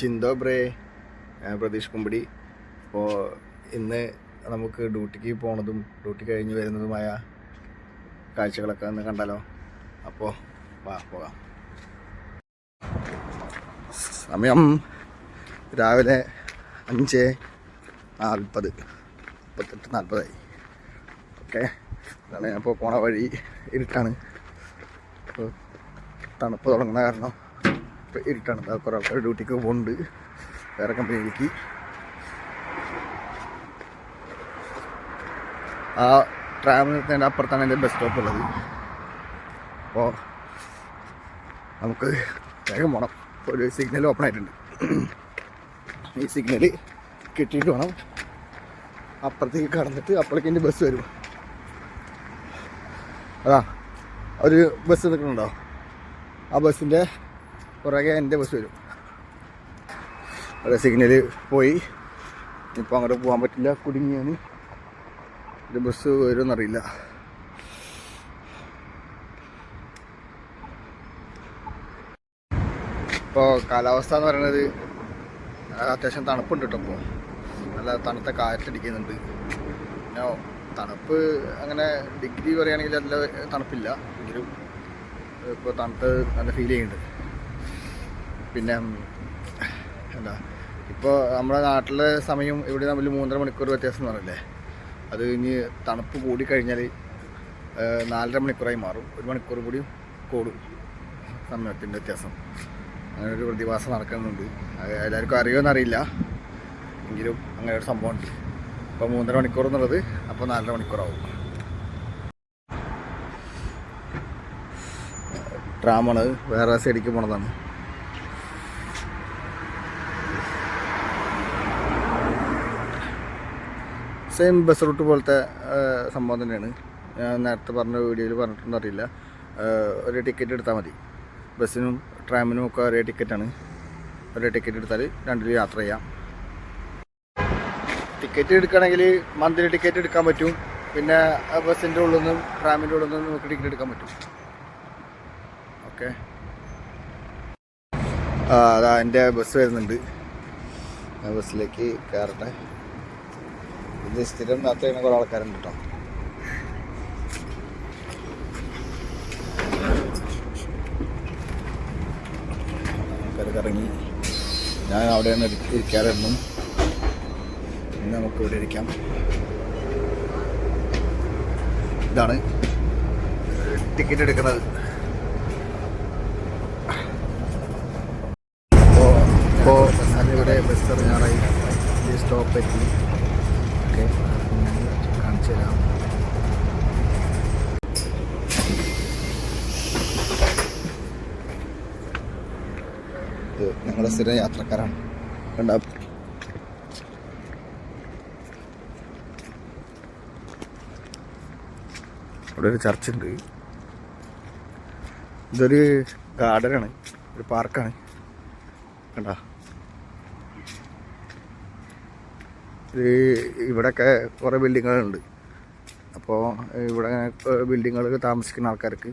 ചിന്തോ ബ്രേ പ്രതീഷ് കുമ്പടി. അപ്പോൾ ഇന്ന് നമുക്ക് ഡ്യൂട്ടിക്ക് പോണതും ഡ്യൂട്ടി കഴിഞ്ഞ് വരുന്നതുമായ കാഴ്ചകളൊക്കെ ഒന്ന് കണ്ടാലോ? അപ്പോൾ വാ പോകാം. സമയം രാവിലെ അഞ്ച് നാൽപ്പത്. മുപ്പത്തെട്ട് നാൽപ്പതായി. ഓക്കെ. അതാണ് ഞാൻ ഇപ്പോൾ പോണ വഴി. ഇരുട്ടാണ്. തണുപ്പ് തുടങ്ങുന്ന കാരണം ഇപ്പോൾ ഇരുട്ടാണ്. കുറേ ആൾക്കാർ ഡ്യൂട്ടിക്ക് പോകുന്നുണ്ട് വേറെ കമ്പനിയിലേക്ക്. ആ ട്രാവൽ നിർത്തേന്റെ അപ്പുറത്താണ് എന്റെ ബസ് സ്റ്റോപ്പ് ഉള്ളത്. അപ്പോൾ നമുക്ക് വേഗം പോകണം ഒരു സിഗ്നൽ ഓപ്പൺ ആയിട്ടുണ്ട്. ഈ സിഗ്നൽ കിട്ടിയിട്ട് വേണം അപ്പുറത്തേക്ക് കടന്നിട്ട് അപ്പോഴേക്ക് എന്റെ ബസ് വരും. അതാ ഒരു ബസ് നിൽക്കുന്നുണ്ടോ? ആ ബസ്സിന്റെ പുറകെ എന്റെ ബസ് വരും. അവിടെ സിഗ്നൽ പോയി. ഇപ്പോൾ അങ്ങോട്ട് പോകാൻ പറ്റില്ല. കുടുങ്ങിയാണ്. എന്റെ ബസ് വരുമെന്നറിയില്ല ഇപ്പോൾ കാലാവസ്ഥ എന്ന് പറയുന്നത് അത്യാവശ്യം തണുപ്പുണ്ട് കേട്ടോ ഇപ്പോൾ നല്ല തണുത്ത കാറ്റടിക്കുന്നുണ്ട്. പിന്നെ തണുപ്പ് അങ്ങനെ ഡിഗ്രി പറയുകയാണെങ്കിൽ നല്ല തണുപ്പില്ല. എങ്കിലും ഇപ്പോൾ തണുത്ത് നല്ല ഫീൽ ചെയ്യുന്നുണ്ട്. പിന്നെ എന്താ ഇപ്പോൾ നമ്മുടെ നാട്ടിലെ സമയം ഇവിടെ തമ്മിൽ മൂന്നര മണിക്കൂർ വ്യത്യാസം എന്ന് പറഞ്ഞില്ലേ അത് ഇനി തണുപ്പ് കൂടിക്കഴിഞ്ഞാൽ നാലര മണിക്കൂറായി മാറും. ഒരു മണിക്കൂർ കൂടി കൂടും സമയത്തിന്റെ വ്യത്യാസം. അങ്ങനെ ഒരു പ്രതിഭാസം നടക്കുന്നുണ്ട്. എല്ലാവർക്കും അറിയുമോ അറിയില്ല. എങ്കിലും അങ്ങനെ ഒരു സംഭവം ഉണ്ട് അപ്പോൾ മൂന്നര മണിക്കൂർ എന്നുള്ളത് അപ്പോൾ നാലര മണിക്കൂറാവും. ട്രാമാണ് വേറെ സൈഡിലേക്ക് പോണതാണ്. സെയിം ബസ് റൂട്ട് പോലത്തെ സംഭവം തന്നെയാണ്. ഞാൻ നേരത്തെ പറഞ്ഞ വീഡിയോയിൽ പറഞ്ഞിട്ടൊന്നും അറിയില്ല. ഒരു ടിക്കറ്റ് എടുത്താൽ മതി. ബസ്സിനും ട്രാമിനും ഒക്കെ ഒരേ ടിക്കറ്റാണ് ഒരേ ടിക്കറ്റ് എടുത്താൽ രണ്ടിലും യാത്ര ചെയ്യാം. ടിക്കറ്റ് എടുക്കുകയാണെങ്കിൽ മന്ത്ലി ടിക്കറ്റ് എടുക്കാൻ പറ്റും. പിന്നെ ബസ്സിന്റെ ഉള്ളിൽ നിന്നും ട്രാമിന്റെ ഉള്ളിൽ നിന്നും നമുക്ക് ടിക്കറ്റ് എടുക്കാൻ പറ്റും. ഓക്കെ? അതാ എന്റെ ബസ് വരുന്നുണ്ട്. ബസ്സിലേക്ക് കയറട്ടെ. ഇത് സ്ഥിരം യാത്ര ചെയ്യുന്ന കുറേ ആൾക്കാരുണ്ട് കേട്ടോ ആൾക്കാരൊക്കെ ഇറങ്ങി ഞാൻ അവിടെ നിന്ന് ഇരിക്കാറായിരുന്നു ഇന്ന് നമുക്ക് ഇവിടെ ഇരിക്കാം ഇതാണ് ടിക്കറ്റ് എടുക്കുന്നത് അപ്പോൾ ഇവിടെ ബസ് ഇറങ്ങാറായി ഈ സ്റ്റോപ്പ് എത്തി ഓക്കെ. കാണിച്ചു തരാം ഞങ്ങളുടെ സ്ഥിരം യാത്രക്കാരാണ്. കണ്ട? ഇവിടെ ഒരു ചർച്ച് ഉണ്ട് ഇതൊരു ഗാർഡനാണ്. ഒരു പാർക്കാണ്. കണ്ട? ഇത് ഇവിടെയൊക്കെ കുറേ ബിൽഡിങ്ങുകളുണ്ട്. അപ്പോൾ ഇവിടെ ബിൽഡിങ്ങുകൾ താമസിക്കുന്ന ആൾക്കാർക്ക്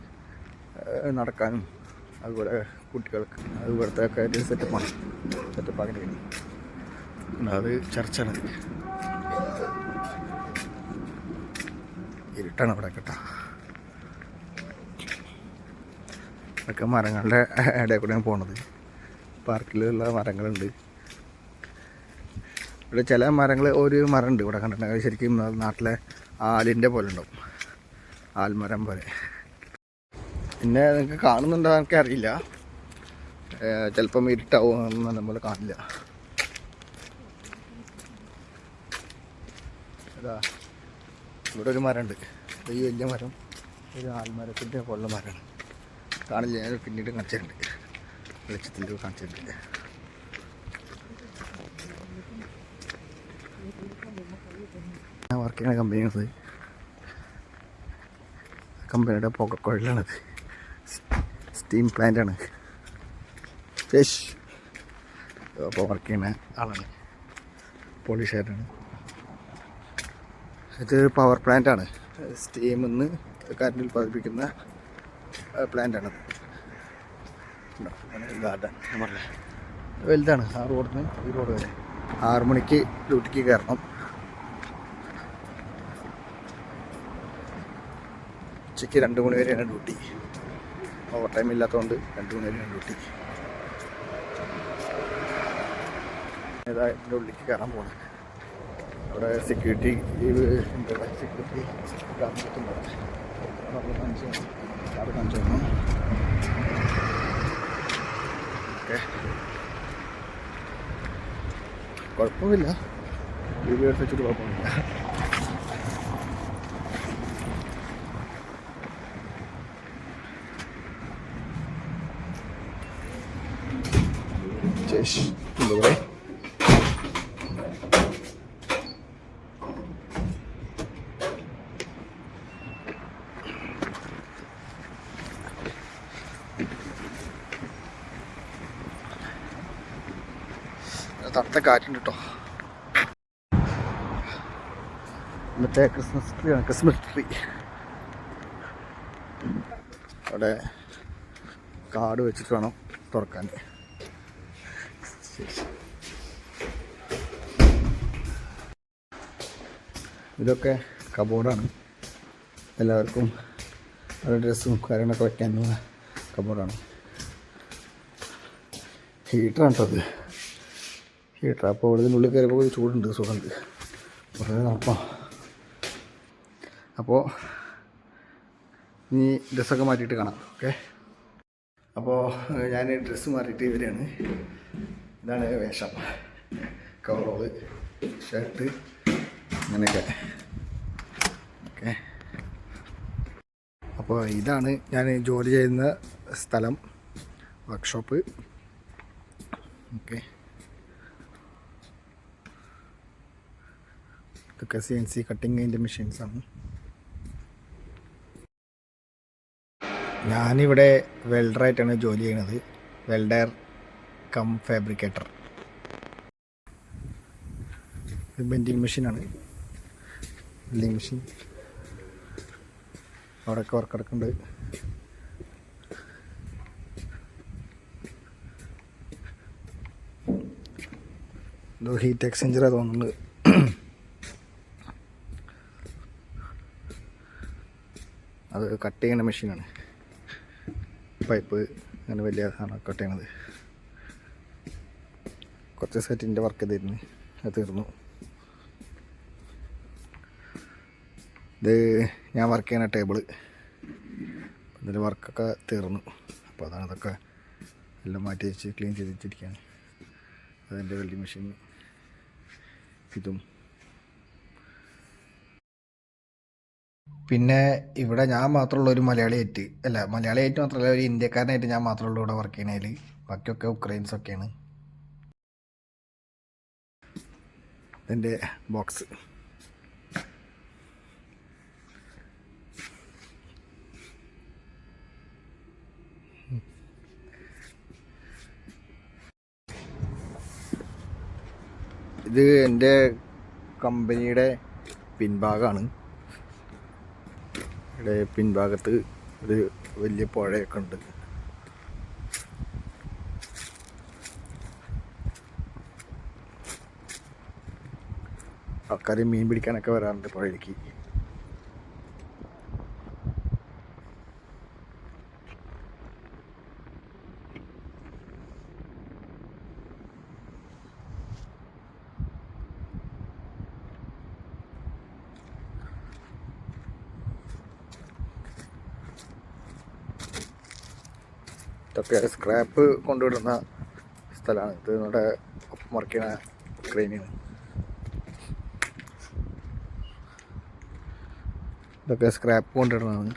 നടക്കാനും അതുപോലെ കുട്ടികൾക്ക് അത് ഇവിടുത്തെ ഒക്കെ ഒരു സെറ്റപ്പാണ് സെറ്റപ്പ് അങ്ങനെ അത് ചർച്ചാണ്. ഇരുട്ടാണ് ഇവിടെ കേട്ടോ. ഇതൊക്കെ മരങ്ങളുടെ ഇടയിൽ കൂടെയാണ് പോണത്. പാർക്കിലുള്ള മരങ്ങളുണ്ട്. ഇവിടെ ചില മരങ്ങൾ ഒരു മരം ഉണ്ട് ഇവിടെ കണ്ടിട്ടുണ്ടെങ്കിൽ ശരിക്കും നാട്ടിലെ ആലിന്റെ പോലെ ഉണ്ടാവും. ആൽമരം പോലെ. പിന്നെ നിങ്ങൾക്ക് കാണുന്നുണ്ടോ എനിക്ക് അറിയില്ല ചിലപ്പം ഇരുട്ടാവും എന്ന് നമ്മൾ കാണില്ല. അതാ ഇവിടെ ഒരു മരമുണ്ട്. ഈ വലിയ മരം ഒരു ആൽമരത്തിന്റെ പോലുള്ള മരമാണ്. കാണില്ല ഞാൻ പിന്നീട് കാണിച്ചിട്ടുണ്ട്. വെളിച്ചത്തിൽ കാണിച്ചിട്ടുണ്ട്. ചെയ്യുന്ന കമ്പനിയാണത് കമ്പനിയുടെ പുകക്കുഴലാണത് സ്റ്റീം പ്ലാന്റാണ് ഫിഷ് അപ്പോൾ വർക്ക് ചെയ്യുന്ന ആളാണ്. പോളിഷായിട്ടാണ് ഇത് പവർ പ്ലാന്റാണ് സ്റ്റീം സ്റ്റീമിൽ നിന്ന് കറണ്ട് ഉൽപ്പാദിപ്പിക്കുന്ന പ്ലാന്റാണത് ഗാർഡൻ വലുതാണ്. ആ റോഡിന് ഈ റോഡ് വരെ. ആറു മണിക്ക് ഡ്യൂട്ടിക്ക് കയറണം. ഉച്ചയ്ക്ക് രണ്ട് മണി വരെയാണ് ഡ്യൂട്ടി. ഓവർ ടൈം ഇല്ലാത്തതുകൊണ്ട് രണ്ട് മണി വരെയാണ് ഡ്യൂട്ടി. ഏതാ എന്റെ ഉള്ളിലേക്ക് കയറാൻ പോകുന്നത് അവിടെ സെക്യൂരിറ്റി സെക്യൂരിറ്റി അവിടെ കാണിച്ചു ഓക്കെ. കുഴപ്പമില്ല വീഡിയോ എടുത്ത് വെച്ചിട്ട് കുഴപ്പമില്ല തണുത്ത കാറ്റുണ്ട് കേട്ടോ ഇന്നത്തെ ക്രിസ്മസ് ട്രീ ആണ് ക്രിസ്മസ് ട്രീ അവിടെ കാട് വെച്ചിട്ട് വേണം തുറക്കാൻ. ഇതൊക്കെ കബോർഡാണ് എല്ലാവർക്കും അവരുടെ ഡ്രസ്സും കാര്യങ്ങളൊക്കെ വയ്ക്കാനുള്ള കബോർഡാണ് ഹീറ്ററാണ് കേട്ടോ അത്? ഹീറ്റർ അപ്പോൾ ഇവിടെ ഉള്ളിൽ കയറിയപ്പോൾ ഒരു ചൂടുണ്ട് സുഖമുണ്ട്. വളരെ തണുപ്പാണ് അപ്പോൾ ഇനി ഡ്രസ്സൊക്കെ മാറ്റിയിട്ട് കാണാം ഓക്കെ? അപ്പോൾ ഞാൻ ഡ്രസ്സ് മാറിയിട്ട് ഇവരെയാണ് ഇതാണ് വേഷം. കവറോൾ ഷർട്ട് അങ്ങനെയൊക്കെ. ഓക്കെ? അപ്പോൾ ഇതാണ് ഞാൻ ജോലി ചെയ്യുന്ന സ്ഥലം വർക്ക്ഷോപ്പ്. ഓക്കെ? ഇതൊക്കെ സി എൻ സി കട്ടിങ്ങിന്റെ മെഷീൻസാണ് ഞാനിവിടെ വെൽഡറായിട്ടാണ് ജോലി ചെയ്യുന്നത്. വെൽഡർ കം ഫാബ്രിക്കേറ്റർ ബെൻഡിങ് മെഷീനാണ് ബെൻഡിങ് മെഷീൻ അവിടെയൊക്കെ വർക്ക് എടുക്കുന്നുണ്ട്. ഹീറ്റ് എക്സ്ചേഞ്ചറാണ് തോന്നുന്നത് അത് കട്ട് ചെയ്യുന്ന മെഷീനാണ്. പൈപ്പ് അങ്ങനെ വലിയ സാധനം കട്ട് ചെയ്യണത്. കുറച്ച് സെറ്റിന്റെ വർക്ക് ചെയ്തിരുന്നു. അത് തീർന്നു. ഇത് ഞാൻ വർക്ക് ചെയ്യുന്ന ടേബിൾ ഇതിന്റെ വർക്കൊക്കെ തീർന്നു. അപ്പോൾ അതാണ് അതൊക്കെ എല്ലാം മാറ്റി വെച്ച് ക്ലീൻ ചെയ്ത് വെച്ചിരിക്കുകയാണ്. അതിന്റെ വെൽഡിങ് മെഷീൻ ഇതും പിന്നെ ഇവിടെ ഞാൻ മാത്രമുള്ള ഒരു മലയാളിയായിട്ട് അല്ല മലയാളിയായിട്ട് മാത്രമല്ല ഒരു ഇന്ത്യക്കാരനായിട്ട് ഞാൻ മാത്രമുള്ള ഇവിടെ വർക്ക് ചെയ്യണതിൽ ബാക്കിയൊക്കെ ഉക്രൈൻസ് ഒക്കെയാണ്. ഇതിന്റെ ബോക്സ് ഇത് എന്റെ കമ്പനിയുടെ പിൻഭാഗമാണ്. ഇവിടെ പിൻഭാഗത്ത് ഒരു വലിയ പുഴയൊക്കെ ഉണ്ട്. ആൾക്കാർ മീൻ പിടിക്കാനൊക്കെ വരാറുണ്ട് പുഴയിലേക്ക്. ഇതൊക്കെ സ്ക്രാപ്പ് കൊണ്ടുവിടുന്ന സ്ഥലമാണ്. ഇത് നമ്മുടെ ഒപ്പം വർക്ക് ഇതൊക്കെ സ്ക്രാപ്പ് കൊണ്ടിടുന്നതാണ്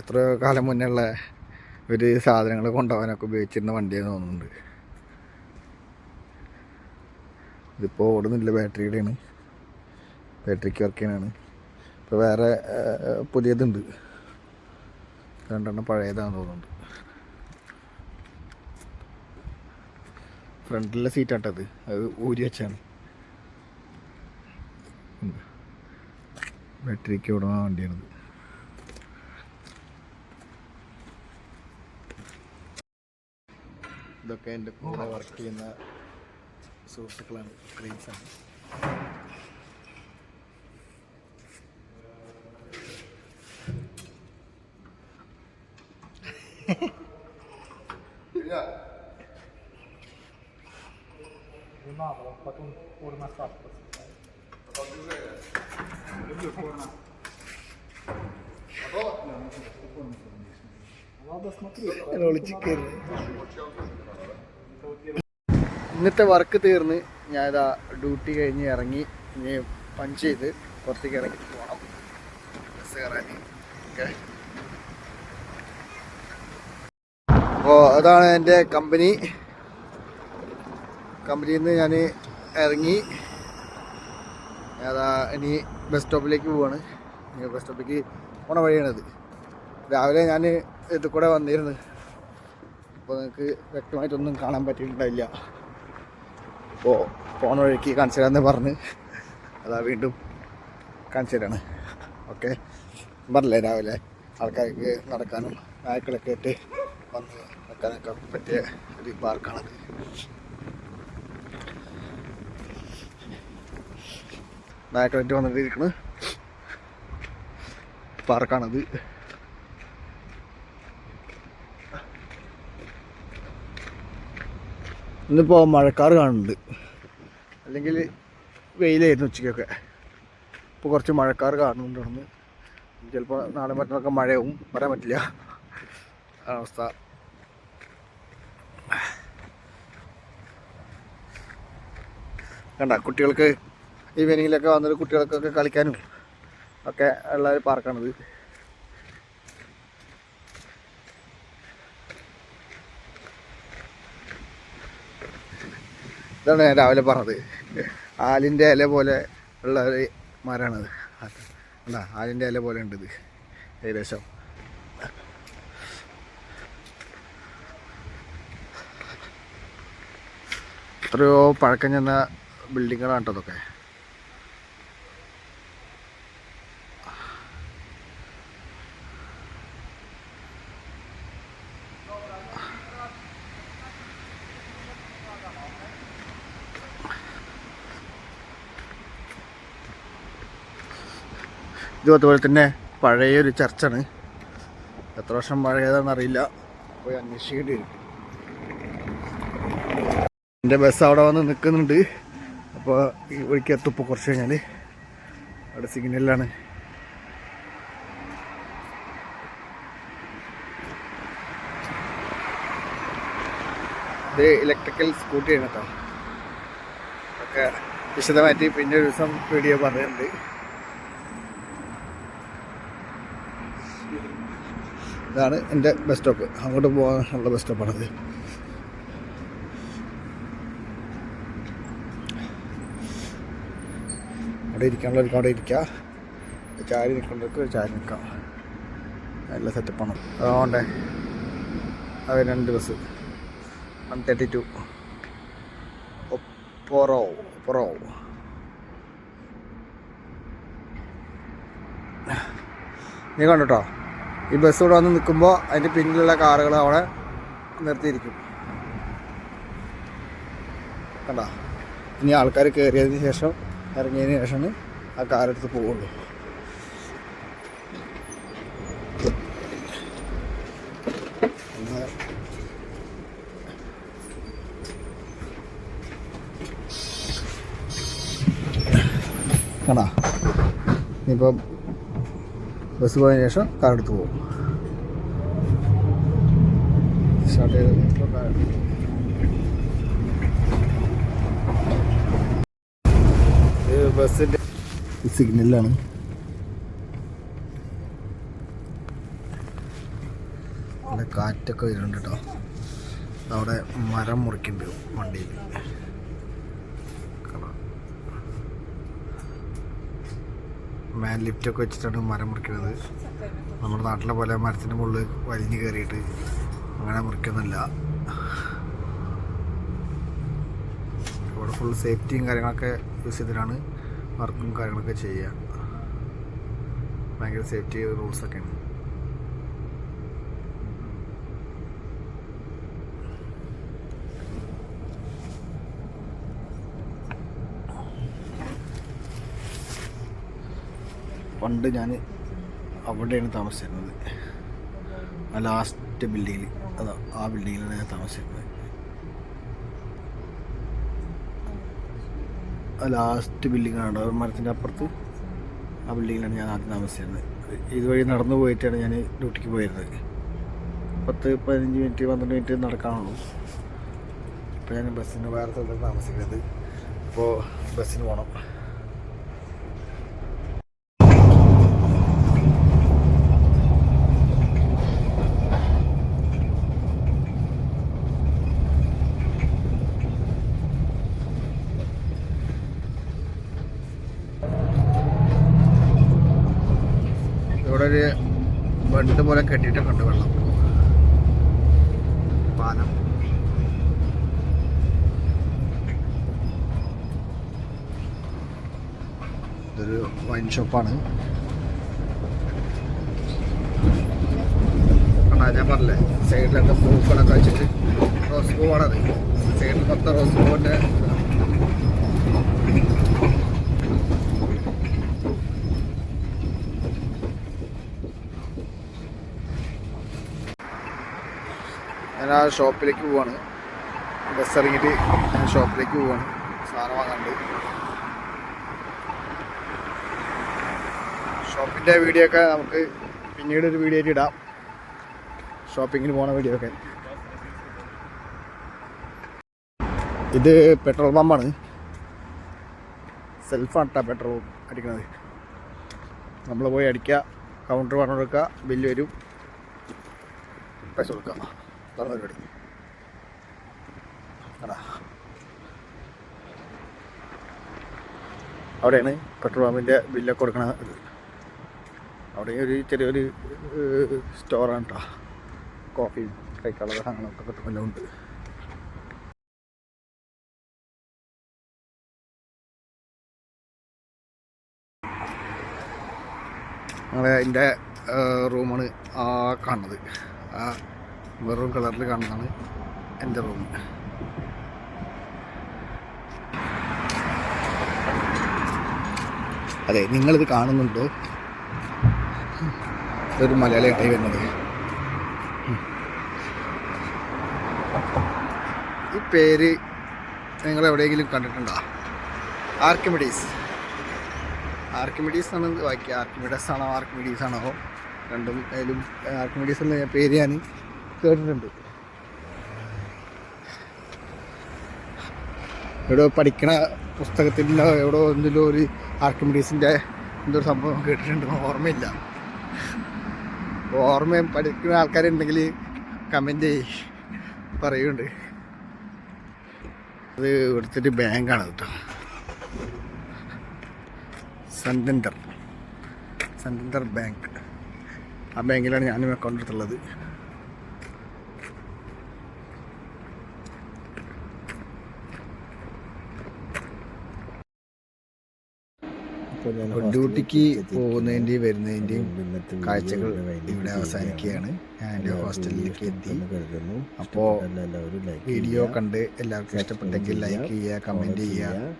എത്ര കാലം മുന്നേ ഉള്ള ഒരു സാധനങ്ങൾ കൊണ്ടുപോകാനൊക്കെ ഉപയോഗിച്ചിരുന്ന വണ്ടിയെന്ന് തോന്നുന്നുണ്ട്. ഇതിപ്പോൾ ഓടുന്നില്ല. ബാറ്ററിയുടെയാണ് ബാറ്ററിക്ക് വർക്ക് ചെയ്യാനാണ്. ഇപ്പോൾ വേറെ പുതിയതുണ്ട്. രണ്ടെണ്ണം പഴയതാണെന്ന് തോന്നുന്നുണ്ട്. ഫ്രണ്ടിലെ സീറ്റാട്ടത് അത്. ഊരി വെച്ചാണ്. ബാറ്ററിക്ക് ഓടുന്ന വണ്ടിയാണിത്. ഇതൊക്കെ എന്റെ കൂടെ വർക്ക് ചെയ്യുന്ന सकला українцям. надо, он потом порно хат подсыпает. Продолжение. Люблю порно. Готово? Надо смотреть. Ролики кэрри. ഇന്നത്തെ വർക്ക് തീർന്ന് ഞാൻ ഇതാ ഡ്യൂട്ടി കഴിഞ്ഞ് ഇറങ്ങി ഇനി പഞ്ച് ചെയ്ത് പുറത്തേക്ക് ഇറങ്ങി പോകണം ബസ് കയറാൻ ഓക്കെ അപ്പോൾ അതാണ് എന്റെ കമ്പനി കമ്പനിയിൽ നിന്ന് ഞാൻ ഇറങ്ങി. അതാ ഇനി ബസ് സ്റ്റോപ്പിലേക്ക് പോവാണ്. ഇനി ബസ് സ്റ്റോപ്പിലേക്ക് പോണ വഴിയാണിത്. രാവിലെ ഞാൻ ഇത് കൂടെ വന്നിരുന്നു. അപ്പോൾ നിങ്ങൾക്ക് വ്യക്തമായിട്ടൊന്നും കാണാൻ പറ്റിയിട്ടുണ്ടായില്ല. അപ്പോൾ പോണ വഴിക്ക് കാണിച്ചു തരാമെന്ന് പറഞ്ഞ് അതാ വീണ്ടും കാണിച്ചു തരാണ് ഓക്കെ? പറഞ്ഞില്ലേ രാവിലെ ആൾക്കാർക്ക് നടക്കാനും നായ്ക്കളൊക്കെ ആയിട്ട് വന്ന് നിൽക്കാനൊക്കെ പറ്റിയ ഒരു പാർക്കാണത് നായ്ക്കളായിട്ട് വന്നിട്ട് പാർക്കാണത്. ഇന്നിപ്പോൾ മഴക്കാർ കാണുന്നുണ്ട്. അല്ലെങ്കിൽ വെയിലായിരുന്നു ഉച്ചയ്ക്കൊക്കെ. ഇപ്പോൾ കുറച്ച് മഴക്കാറ് കാണുന്നുണ്ടെന്ന്. ചിലപ്പോൾ നാളെ മറ്റന്നൊക്കെ മഴയാവും. പറയാൻ പറ്റില്ല. അവസ്ഥ. കണ്ട കുട്ടികൾക്ക് ഈവനിങ്ങിലൊക്കെ വന്നിട്ട് കുട്ടികൾക്കൊക്കെ കളിക്കാനും ഒക്കെ ഉള്ള ഒരു പാർക്കാണിത് ഇതാണ് ഞാൻ രാവിലെ പറഞ്ഞത്. ആലിന്റെ ഇല പോലെ ഉള്ള ഒരു മരമാണത് അല്ല ആലിന്റെ ഇല പോലെ ഉണ്ട് ഇത് ഏകദേശം. എത്രയോ പഴക്കം ചെന്ന ബിൽഡിങ്ങുകളാണ് കേട്ടോ അതൊക്കെ ഇതും അതുപോലെ തന്നെ പഴയൊരു ചർച്ചാണ്. എത്ര വർഷം പഴയതാണെന്ന് അറിയില്ല. പോയി അന്വേഷിക്കേണ്ടി വരും എന്റെ ബസ് അവിടെ വന്ന് നിൽക്കുന്നുണ്ട്. അപ്പോൾ ഈ വഴിക്ക് എത്തുപ്പോൾ കുറച്ച് കഴിഞ്ഞാൽ അവിടെ സിഗ്നലിലാണ് ഇത് ഇലക്ട്രിക്കൽ സ്കൂട്ടിയാണ് കേട്ടോ. ഒക്കെ വിശദമായിട്ട് പിന്നെ ഒരു ദിവസം വീഡിയോ പറയുന്നുണ്ട് ഇതാണ് എന്റെ ബസ് സ്റ്റോപ്പ്. അങ്ങോട്ട് പോകാനുള്ള ബസ് സ്റ്റോപ്പാണത് അവിടെ ഇരിക്കാനുള്ളവർക്ക് അവിടെ ഇരിക്കുക ചാരി നിൽക്കേണ്ടവർക്ക് ചാരി നിൽക്കാം നല്ല സെറ്റപ്പാണ്. അതുകൊണ്ടേ അത് രണ്ട് ബസ്. One thirty two. ഒപ്പൊറോ ഒപ്പൊറോ. നീ കണ്ടോ? ഈ ബസ് ഇവിടെ വന്ന് നിൽക്കുമ്പോൾ അതിന്റെ പിന്നിലുള്ള കാറുകൾ അവിടെ നിർത്തിയിരിക്കും. കണ്ട? ഇനി ആൾക്കാർ കയറിയതിന് ശേഷം ഇറങ്ങിയതിന് ശേഷമാണ് ആ കാറെടുത്ത് പോവുള്ളൂ. കണ്ടാ? ഇനിയിപ്പം ബസ് പോയതിന് ശേഷം കാർ എടുത്ത് പോകും. സ്റ്റാർട്ട് ചെയ്ത് കാർ എടുത്ത് പോകും. ഇത് ബസ്സിന്റെ സിഗ്നലിലാണ് നല്ല കാറ്റൊക്കെ വരുന്നുണ്ട് കേട്ടോ അവിടെ മരം മുറിക്കേണ്ടി വണ്ടിയിൽ. മാൻ ലിഫ്റ്റൊക്കെ വെച്ചിട്ടാണ് മരം മുറിക്കുന്നത് നമ്മുടെ നാട്ടിലെ പോലെ മരത്തിന്റെ മുകളിൽ വലിഞ്ഞു കയറിയിട്ട് അങ്ങനെ മുറിക്കുന്നില്ല. ഇവിടെ ഫുൾ സേഫ്റ്റിയും കാര്യങ്ങളൊക്കെ യൂസ് ചെയ്തിട്ടാണ് വർക്കും കാര്യങ്ങളൊക്കെ ചെയ്യുക. ഭയങ്കര സേഫ്റ്റി റൂൾസൊക്കെയാണ് പണ്ട് ഞാൻ അവിടെയാണ് താമസിച്ചിരുന്നത്. ആ ലാസ്റ്റ് ബിൽഡിങ്ങിൽ അതാ ആ ബിൽഡിങ്ങിലാണ് ഞാൻ താമസിച്ചിരുന്നത്. ആ ലാസ്റ്റ് ബിൽഡിങ്ങാണ് മരത്തിന്റെ അപ്പുറത്ത് ആ ബിൽഡിങ്ങിലാണ് ഞാൻ ആദ്യം താമസിച്ചിരുന്നത്. ഇതുവഴി നടന്നു പോയിട്ടാണ് ഞാൻ ഡ്യൂട്ടിക്ക് പോയിരുന്നത്. പത്ത് പതിനഞ്ച് മിനിറ്റ് പന്ത്രണ്ട് മിനിറ്റ് നടക്കാനുള്ളൂ. ഇപ്പോൾ ഞാൻ ബസ്സിന് വേറെ സ്ഥലത്താണ് താമസിക്കുന്നത്. അപ്പോൾ ബസ്സിന് പോകണം ഇവിടെ ഒരു ബണ്ട് പോലെ കെട്ടിയിട്ടുണ്ട് വെള്ളം പാലം. ഇതൊരു വൈൻ ഷോപ്പാണ് ഞാൻ പറഞ്ഞില്ലേ സൈഡിലൊക്കെ പൂക്കളൊക്കെ വെച്ചിട്ട് റോസ് പൂവാണത്. സൈഡിൽ മൊത്തം റോസ് പൂവിന്റെ ഷോപ്പിലേക്ക് പോവാണ്. ബസ് ഇറങ്ങിയിട്ട് ഷോപ്പിലേക്ക് പോവാണ്. സാധനം വാങ്ങാണ്ട് ഷോപ്പിന്റെ വീഡിയോ ഒക്കെ നമുക്ക് പിന്നീട് ഒരു വീഡിയോ ആയിട്ട് ഇടാം. ഷോപ്പിങ്ങിന് പോണ വീഡിയോ ഒക്കെ. ഇത് പെട്രോൾ പമ്പാണ്. സെൽഫാണ് പെട്രോൾ അടിക്കുന്നത് നമ്മൾ പോയി അടിക്കുക കൗണ്ടർ പറഞ്ഞു കൊടുക്കുക ബില്ല് വരും. പൈസ കൊടുക്കുക. അടാ അവിടെയാണ് പെട്രോൾ പമ്പിന്റെ ബില്ലൊക്കെ കൊടുക്കണ ഇത്. അവിടെ ഒരു ചെറിയൊരു സ്റ്റോറാണ് കേട്ടോ കോഫിയും കഴിക്കാനുള്ള സാധനങ്ങളൊക്കെ കിട്ടും. ഉണ്ട്. ഞങ്ങളെ എന്റെ റൂമാണ് ആ കാണുന്നത്. ആ വെറും കളറിൽ കാണുന്നതാണ് എന്റെ റൂം. അതെ നിങ്ങളിത് കാണുന്നുണ്ടോ? ഒരു മലയാളി മലയാളിയായിട്ടായി വരുന്നത്. ഈ പേര് നിങ്ങൾ എവിടെയെങ്കിലും കണ്ടിട്ടുണ്ടോ? ആർക്കിമിഡീസ്. ആർക്കിമിഡീസ് ആണ് വായിക്കുക. ആർക്കിമിഡസ് ആണോ ആർക്കിമിഡീസ് ആണോ? രണ്ടും ഏതും ആർക്കിമിഡീസ് എന്ന പേര് ഞാൻ കേട്ടിട്ടുണ്ട്. എവിടെ പഠിക്കണ പുസ്തകത്തിന്റെ എവിടെ എന്തെങ്കിലും ഒരു ആർക്കിമിഡീസിന്റെ എന്തൊരു സംഭവം കേട്ടിട്ടുണ്ട്. ഓർമ്മയില്ല. ഓർമ്മയും പഠിക്കുന്ന ആൾക്കാരുണ്ടെങ്കിൽ കമന്റ് പറയുന്നുണ്ട്. അത് ഇവിടുത്തെ ഒരു ബാങ്കാണ് കേട്ടോ. സന്തൻഡർ സന്തൻഡർ ബാങ്ക് ആ ബാങ്കിലാണ് ഞാനും അക്കൗണ്ട് എടുത്തുള്ളത്. ഡ്യൂട്ടിക്ക് പോകുന്നതിന്റെയും വരുന്നതിന്റെയും കാഴ്ചകൾ ഇവിടെ അവസാനിക്കുകയാണ്. ഞാൻ എന്റെ ഹോസ്റ്റലിലേക്ക് എത്തി. അപ്പോൾ വീഡിയോ കണ്ട് എല്ലാവർക്കും ഇഷ്ടപ്പെട്ടെങ്കിൽ ലൈക്ക് ചെയ്യുക കമന്റ് ചെയ്യുക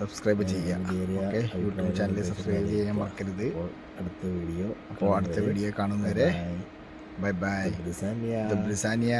സബ്സ്ക്രൈബ് ചെയ്യുക. ഓക്കെ യൂട്യൂബ് ചാനൽ സബ്സ്ക്രൈബ് ചെയ്യാൻ മറക്കരുത്. അടുത്ത വീഡിയോ അപ്പോൾ അടുത്ത വീഡിയോ കാണുന്നവരെ. Bye bye ബ്രിസാനിയ ബ്രിസാനിയ